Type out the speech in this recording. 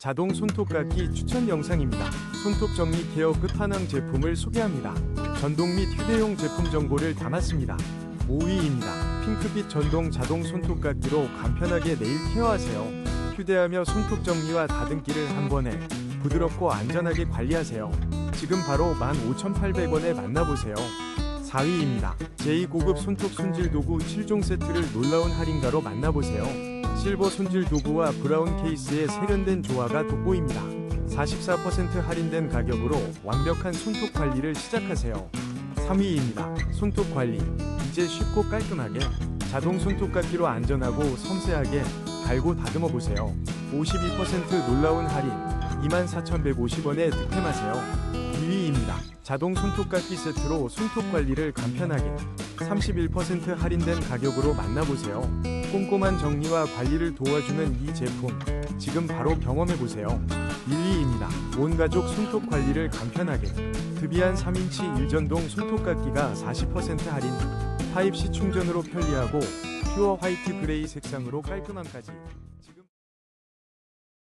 자동 손톱깎이 추천 영상입니다. 손톱 정리 케어 끝판왕 제품을 소개합니다. 전동 및 휴대용 제품 정보를 담았습니다. 5위입니다. 핑크빛 전동 자동 손톱깎이로 간편하게 네일 케어하세요. 휴대하며 손톱 정리와 다듬기를 한 번에 부드럽고 안전하게 관리하세요. 지금 바로 15,800원에 만나보세요. 4위입니다. 제2고급 손톱 손질 도구 7종 세트를 놀라운 할인가로 만나보세요. 실버 손질 도구와 브라운 케이스의 세련된 조화가 돋보입니다. 44% 할인된 가격으로 완벽한 손톱 관리를 시작하세요. 3위입니다. 손톱 관리. 이제 쉽고 깔끔하게 자동 손톱깎이로 안전하고 섬세하게 갈고 다듬어 보세요. 52% 놀라운 할인 24,150원에 득템하세요. 2위입니다. 자동 손톱깎이 세트로 손톱 관리를 간편하게 31% 할인된 가격으로 만나보세요. 꼼꼼한 정리와 관리를 도와주는 이 제품 지금 바로 경험해보세요. 1위입니다. 온 가족 손톱 관리를 간편하게 드비안 3인치 일전동 손톱깎이가 40% 할인 타입C 충전으로 편리하고 퓨어 화이트 그레이 색상으로 깔끔함까지